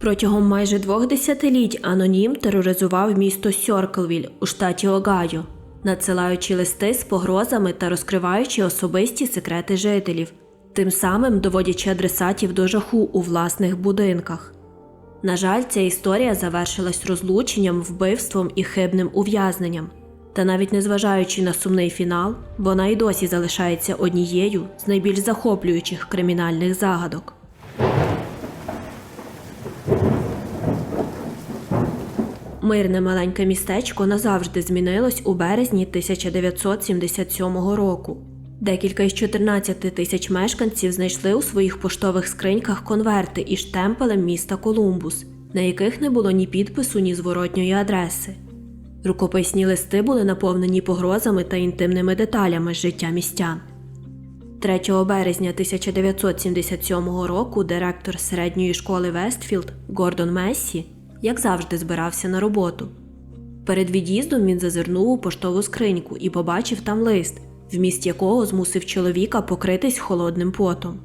Протягом майже двох десятиліть анонім тероризував місто Сьорклвіль у штаті Огайо, надсилаючи листи з погрозами та розкриваючи особисті секрети жителів, тим самим доводячи адресатів до жаху у власних будинках. На жаль, ця історія завершилась розлученням, вбивством і хибним ув'язненням. Та навіть незважаючи на сумний фінал, вона й досі залишається однією з найбільш захоплюючих кримінальних загадок. Мирне маленьке містечко назавжди змінилось у березні 1977 року. Декілька із 14 тисяч мешканців знайшли у своїх поштових скриньках конверти із штемпелем міста Колумбус, на яких не було ні підпису, ні зворотньої адреси. Рукописні листи були наповнені погрозами та інтимними деталями з життя містян. 3 березня 1977 року директор середньої школи Вестфілд Гордон Мессі, як завжди, збирався на роботу. Перед від'їздом він зазирнув у поштову скриньку і побачив там лист, вміст якого змусив чоловіка покритись холодним потом.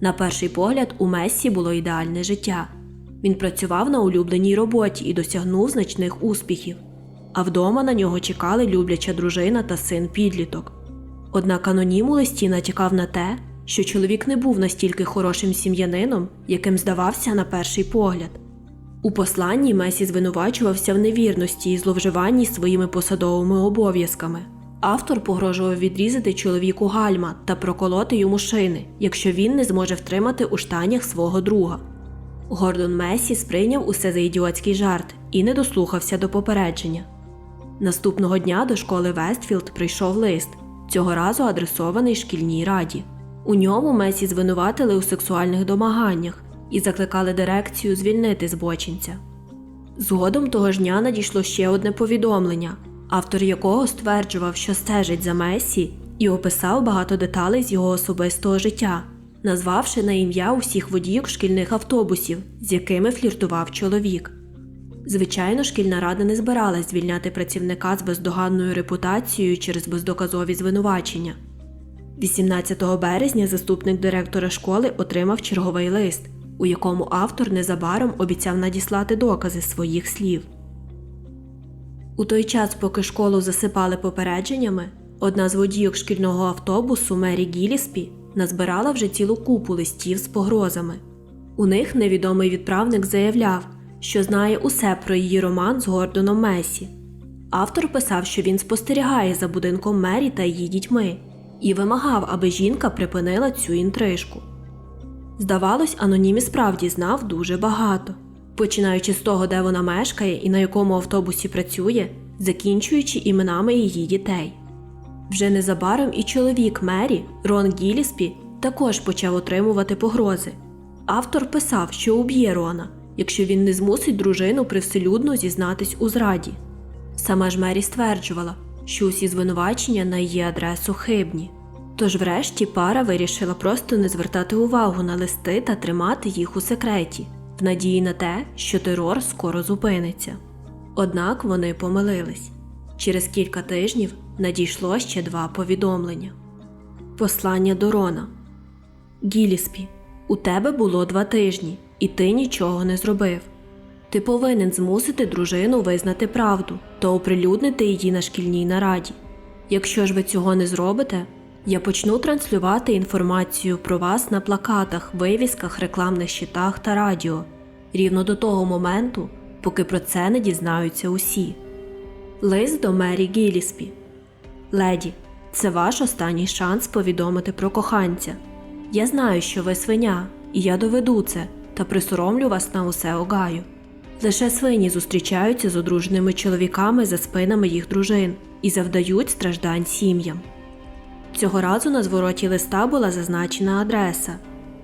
На перший погляд, у Мессі було ідеальне життя. Він працював на улюбленій роботі і досягнув значних успіхів. А вдома на нього чекали любляча дружина та син підліток. Однак анонім у листі натякав на те, що чоловік не був настільки хорошим сім'янином, яким здавався на перший погляд. У посланні Месі звинувачувався в невірності і зловживанні своїми посадовими обов'язками. Автор погрожував відрізати чоловіку гальма та проколоти йому шини, якщо він не зможе втримати у штанях свого друга. Гордон Месі сприйняв усе за ідіотський жарт і не дослухався до попередження. Наступного дня до школи Вестфілд прийшов лист, цього разу адресований шкільній раді. У ньому Месі звинуватили у сексуальних домаганнях і закликали дирекцію звільнити збочинця. Згодом того ж дня надійшло ще одне повідомлення, автор якого стверджував, що стежить за Месі і описав багато деталей з його особистого життя, назвавши на ім'я усіх водійок шкільних автобусів, з якими фліртував чоловік. Звичайно, шкільна рада не збиралась звільняти працівника з бездоганною репутацією через бездоказові звинувачення. 18 березня заступник директора школи отримав черговий лист, у якому автор незабаром обіцяв надіслати докази своїх слів. У той час, поки школу засипали попередженнями, одна з водійок шкільного автобусу Мері Гіліспі назбирала вже цілу купу листів з погрозами. У них невідомий відправник заявляв, що знає усе про її роман з Гордоном Месі. Автор писав, що він спостерігає за будинком Мері та її дітьми і вимагав, аби жінка припинила цю інтрижку. Здавалось, анонім і справді знав дуже багато, починаючи з того, де вона мешкає і на якому автобусі працює, закінчуючи іменами її дітей. Вже незабаром і чоловік Мері, Рон Гіліспі, також почав отримувати погрози. Автор писав, що уб'є Рона, якщо він не змусить дружину привселюдно зізнатись у зраді. Сама ж Мері стверджувала, що усі звинувачення на її адресу хибні. Тож, врешті, пара вирішила просто не звертати увагу на листи та тримати їх у секреті, в надії на те, що терор скоро зупиниться. Однак вони помилились. Через кілька тижнів надійшло ще два повідомлення. Послання до Рона Гіліспі, у тебе було два тижні, і ти нічого не зробив. Ти повинен змусити дружину визнати правду та оприлюднити її на шкільній нараді. Якщо ж ви цього не зробите, я почну транслювати інформацію про вас на плакатах, вивісках, рекламних щитах та радіо рівно до того моменту, поки про це не дізнаються усі. Лист до Мері Гіліспі. Леді, це ваш останній шанс повідомити про коханця. Я знаю, що ви свиня, і я доведу це та присоромлю вас на усе огаю. Лише свині зустрічаються з одруженими чоловіками за спинами їх дружин і завдають страждань сім'ям. Цього разу на звороті листа була зазначена адреса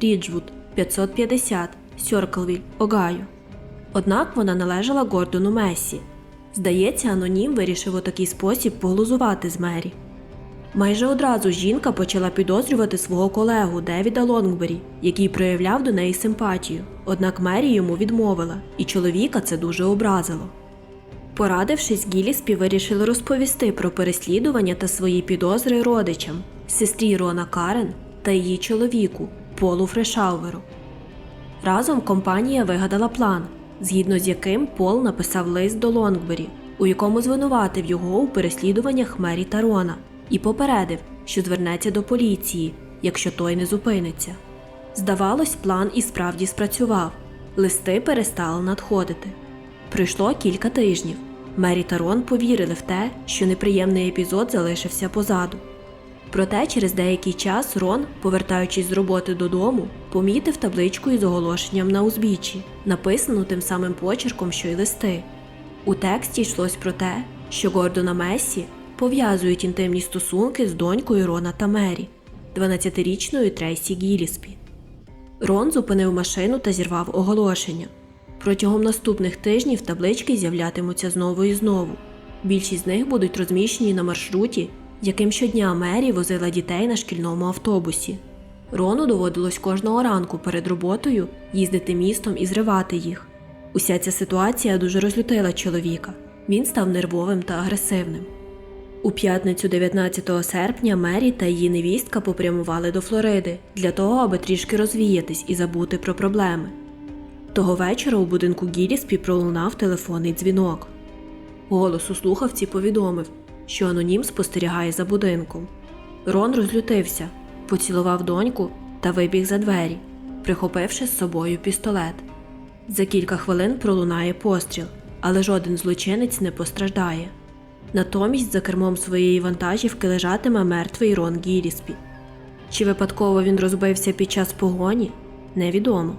Ріджвуд 550 Сьорклвіль, Огайо. Однак вона належала Гордону Месі. Здається, анонім вирішив у такий спосіб поглузувати з Мері. Майже одразу жінка почала підозрювати свого колегу Девіда Лонгбері, який проявляв до неї симпатію. Однак Мері йому відмовила, і чоловіка це дуже образило. Порадившись, Гіліспі вирішили розповісти про переслідування та свої підозри родичам, сестрі Рона Карен та її чоловіку Полу Фрешауверу. Разом компанія вигадала план, згідно з яким Пол написав лист до Лонгбері, у якому звинуватив його у переслідуваннях Мері та Рона, і попередив, що звернеться до поліції, якщо той не зупиниться. Здавалось, план і справді спрацював. Листи перестали надходити. Пройшло кілька тижнів. Мері та Рон повірили в те, що неприємний епізод залишився позаду. Проте через деякий час Рон, повертаючись з роботи додому, помітив табличку із оголошенням на узбіччі, написану тим самим почерком, що й листи. У тексті йшлось про те, що Гордона Мессі пов'язують інтимні стосунки з донькою Рона та Мері, 12-річною Трейсі Гіліспі. Рон зупинив машину та зірвав оголошення. Протягом наступних тижнів таблички з'являтимуться знову і знову. Більшість з них будуть розміщені на маршруті, яким щодня Мері возила дітей на шкільному автобусі. Рону доводилось кожного ранку перед роботою їздити містом і зривати їх. Уся ця ситуація дуже розлютила чоловіка. Він став нервовим та агресивним. У п'ятницю 19 серпня Мері та її невістка попрямували до Флориди для того, аби трішки розвіятись і забути про проблеми. Того вечора у будинку Гіліспі пролунав телефонний дзвінок. Голос у слухавці повідомив, що анонім спостерігає за будинком. Рон розлютився, поцілував доньку та вибіг за двері, прихопивши з собою пістолет. За кілька хвилин пролунає постріл, але жоден злочинець не постраждає. Натомість за кермом своєї вантажівки лежатиме мертвий Рон Гіліспі. Чи випадково він розбився під час погоні? Невідомо.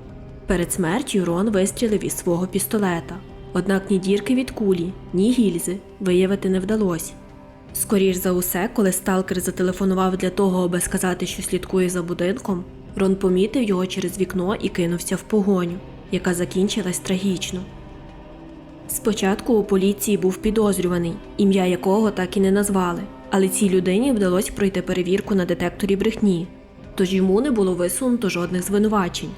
Перед смертю Рон вистрілив із свого пістолета, однак ні дірки від кулі, ні гільзи виявити не вдалося. Скоріш за усе, коли сталкер зателефонував для того, аби сказати, що слідкує за будинком, Рон помітив його через вікно і кинувся в погоню, яка закінчилась трагічно. Спочатку у поліції був підозрюваний, ім'я якого так і не назвали, але цій людині вдалося пройти перевірку на детекторі брехні, тож йому не було висунуто жодних звинувачень.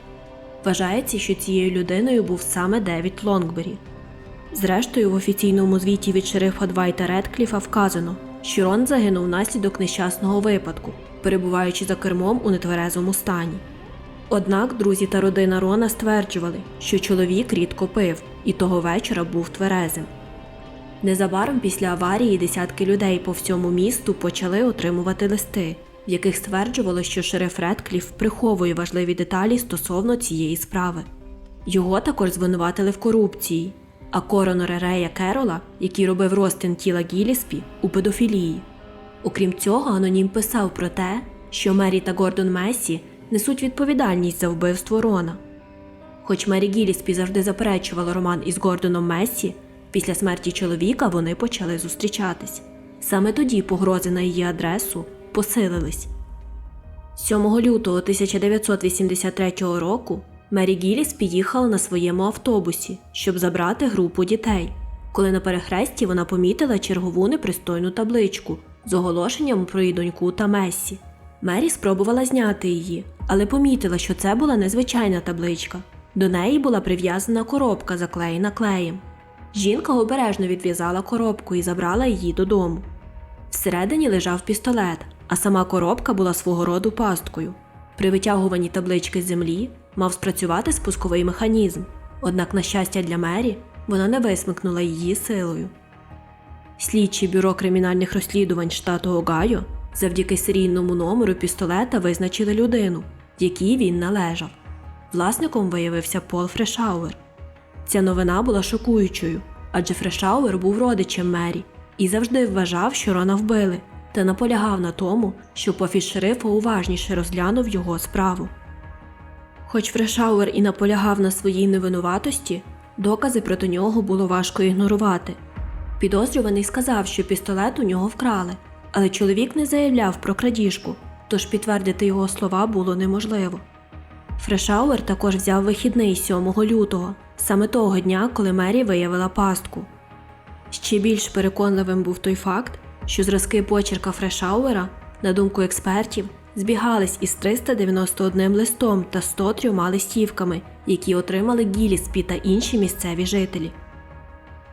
Вважається, що цією людиною був саме Девід Лонгбері. Зрештою, в офіційному звіті від шерифа Двайта Редкліфа вказано, що Рон загинув внаслідок нещасного випадку, перебуваючи за кермом у нетверезому стані. Однак друзі та родина Рона стверджували, що чоловік рідко пив і того вечора був тверезим. Незабаром після аварії десятки людей по всьому місту почали отримувати листи, в яких стверджувало, що шериф Редкліф приховує важливі деталі стосовно цієї справи. Його також звинуватили в корупції, а коронера Рея Керола, який робив розтин тіла Гіліспі, у педофілії. Окрім цього, анонім писав про те, що Мері та Гордон Месі несуть відповідальність за вбивство Рона. Хоч Мері Гіліспі завжди заперечувала роман із Гордоном Месі, після смерті чоловіка вони почали зустрічатись. Саме тоді погрози на її адресу посилились. 7 лютого 1983 року Мері Гіліс під'їхала на своєму автобусі, щоб забрати групу дітей, коли на перехресті вона помітила чергову непристойну табличку з оголошенням про її доньку та Мессі. Мері спробувала зняти її, але помітила, що це була незвичайна табличка. До неї була прив'язана коробка, заклеєна клеєм. Жінка обережно відв'язала коробку і забрала її додому. Всередині лежав пістолет, а сама коробка була свого роду пасткою. При витягуванні таблички з землі мав спрацювати спусковий механізм, однак, на щастя для Мері, вона не висмикнула її силою. Слідчі бюро кримінальних розслідувань штату Огайо завдяки серійному номеру пістолета визначили людину, якій він належав. Власником виявився Пол Фрешауер. Ця новина була шокуючою, адже Фрешауер був родичем Мері і завжди вважав, що Рона вбили, та наполягав на тому, щоб офіс шерифа уважніше розглянув його справу. Хоч Фрешауер і наполягав на своїй невинуватості, докази проти нього було важко ігнорувати. Підозрюваний сказав, що пістолет у нього вкрали, але чоловік не заявляв про крадіжку, тож підтвердити його слова було неможливо. Фрешауер також взяв вихідний 7 лютого, саме того дня, коли Мері виявила пастку. Ще більш переконливим був той факт, що зразки почерка Фрешауера, на думку експертів, збігались із 391 листом та 103 листівками, які отримали Гіліспі та інші місцеві жителі.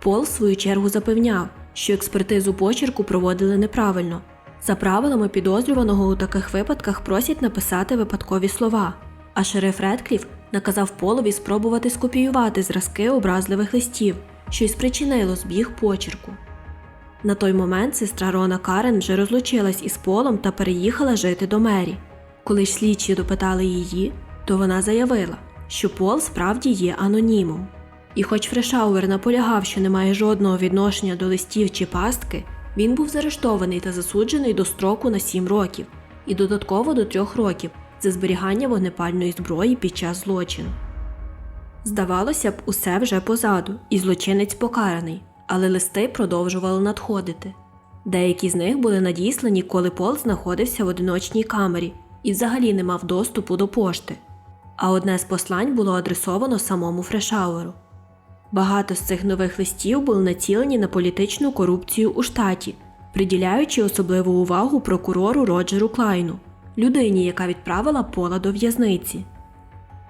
Пол, в свою чергу, запевняв, що експертизу почерку проводили неправильно. За правилами підозрюваного у таких випадках просять написати випадкові слова, а шериф Редкліф наказав Полові спробувати скопіювати зразки образливих листів, що й спричинило збіг почерку. На той момент сестра Рона Карен вже розлучилась із Полом та переїхала жити до Мері. Коли ж слідчі допитали її, то вона заявила, що Пол справді є анонімом. І хоч Фрешауер наполягав, що не має жодного відношення до листів чи пастки, він був заарештований та засуджений до строку на 7 років і додатково до 3 років за зберігання вогнепальної зброї під час злочину. Здавалося б, усе вже позаду, і злочинець покараний, але листи продовжували надходити. Деякі з них були надіслані, коли Пол знаходився в одиночній камері і взагалі не мав доступу до пошти. А одне з послань було адресовано самому Фрешауеру. Багато з цих нових листів були націлені на політичну корупцію у штаті, приділяючи особливу увагу прокурору Роджеру Клайну, людині, яка відправила Пола до в'язниці.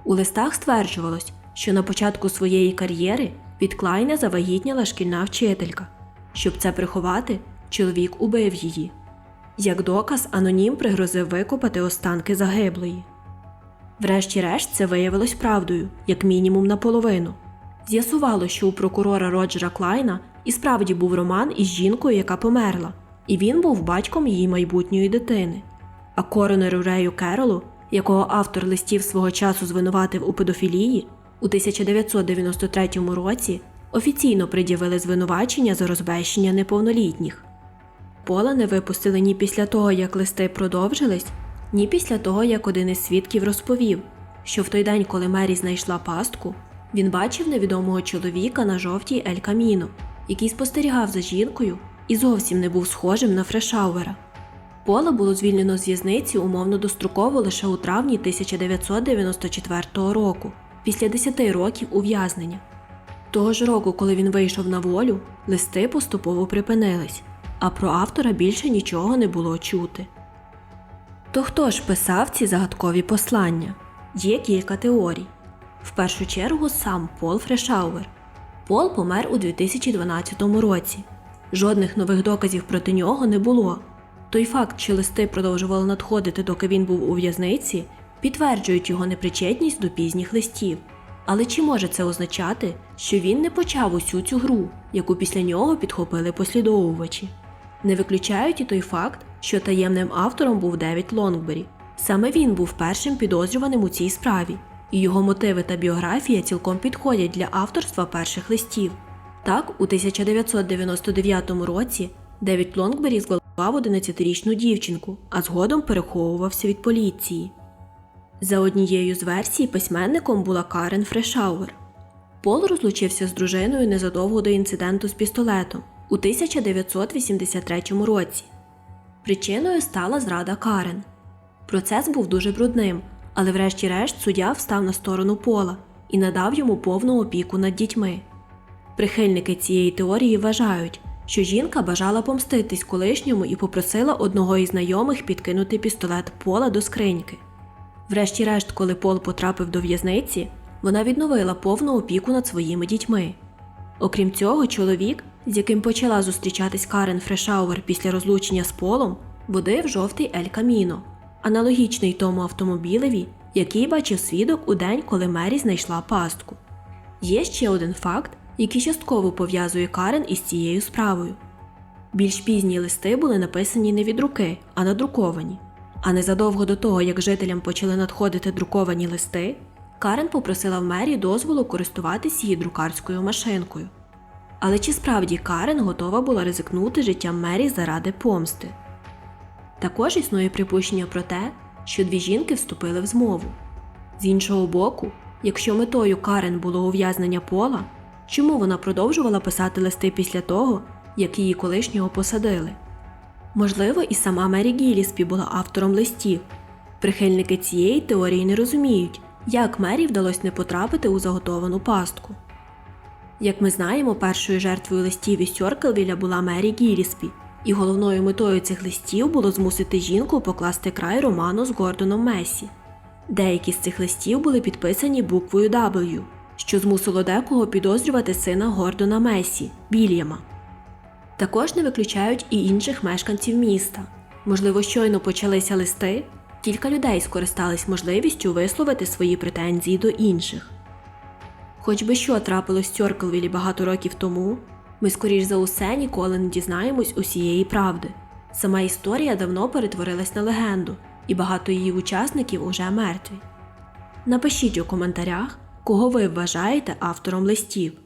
У листах стверджувалось, що на початку своєї кар'єри від Клайна завагітніла шкільна вчителька. Щоб це приховати, чоловік убив її. Як доказ, анонім пригрозив викопати останки загиблої. Врешті-решт, це виявилось правдою, як мінімум наполовину. З'ясувало, що у прокурора Роджера Клайна і справді був роман із жінкою, яка померла, і він був батьком її майбутньої дитини. А коронеру Рею Керолу, якого автор листів свого часу звинуватив у педофілії, у 1993 році офіційно пред'явили звинувачення за розбещення неповнолітніх. Пола не випустили ні після того, як листи продовжились, ні після того, як один із свідків розповів, що в той день, коли Мері знайшла пастку, він бачив невідомого чоловіка на жовтій Ель Каміно, який спостерігав за жінкою і зовсім не був схожим на Фрешауера. Пола було звільнено з в'язниці умовно достроково лише у травні 1994 року, після 10 років ув'язнення. Того ж року, коли він вийшов на волю, листи поступово припинились, а про автора більше нічого не було чути. То хто ж писав ці загадкові послання? Є кілька теорій. В першу чергу сам Пол Фрешауер. Пол помер у 2012 році. Жодних нових доказів проти нього не було. Той факт, що листи продовжували надходити, доки він був у в'язниці, підтверджують його непричетність до пізніх листів. Але чи може це означати, що він не почав усю цю гру, яку після нього підхопили послідовувачі? Не виключають і той факт, що таємним автором був Девід Лонгбері. Саме він був першим підозрюваним у цій справі, і його мотиви та біографія цілком підходять для авторства перших листів. Так, у 1999 році Девід Лонгбері зґвалтував 11-річну дівчинку, а згодом переховувався від поліції. За однією з версій письменником була Карен Фрешауер. Пол розлучився з дружиною незадовго до інциденту з пістолетом у 1983 році. Причиною стала зрада Карен. Процес був дуже брудним, але врешті-решт суддя встав на сторону пола і надав йому повну опіку над дітьми. Прихильники цієї теорії вважають, що жінка бажала помститись колишньому і попросила одного із знайомих підкинути пістолет пола до скриньки. Врешті-решт, коли Пол потрапив до в'язниці, вона відновила повну опіку над своїми дітьми. Окрім цього, чоловік, з яким почала зустрічатись Карен Фрешауер після розлучення з Полом, водив жовтий Ель Каміно, аналогічний тому автомобілеві, який бачив свідок у день, коли Мері знайшла пастку. Є ще один факт, який частково пов'язує Карен із цією справою. Більш пізні листи були написані не від руки, а надруковані. А незадовго до того, як жителям почали надходити друковані листи, Карен попросила в мері дозволу користуватись її друкарською машинкою. Але чи справді Карен готова була ризикнути життям Мері заради помсти? Також існує припущення про те, що дві жінки вступили в змову. З іншого боку, якщо метою Карен було ув'язнення пола, чому вона продовжувала писати листи після того, як її колишнього посадили? Можливо, і сама Мері Гіліспі була автором листів. Прихильники цієї теорії не розуміють, як Мері вдалося не потрапити у заготовану пастку. Як ми знаємо, першою жертвою листів із Сьоркелвіля була Мері Гіліспі, і головною метою цих листів було змусити жінку покласти край роману з Гордоном Месі. Деякі з цих листів були підписані буквою W, що змусило декого підозрювати сина Гордона Месі Вільяма. Також не виключають і інших мешканців міста. Можливо, щойно почалися листи, Кілька людей скористались можливістю висловити свої претензії до інших. Хоч би що трапилось в багато років тому, ми скоріш за усе ніколи не дізнаємось усієї правди. Сама історія давно перетворилась на легенду, і багато її учасників уже мертві. Напишіть у коментарях, кого ви вважаєте автором листів.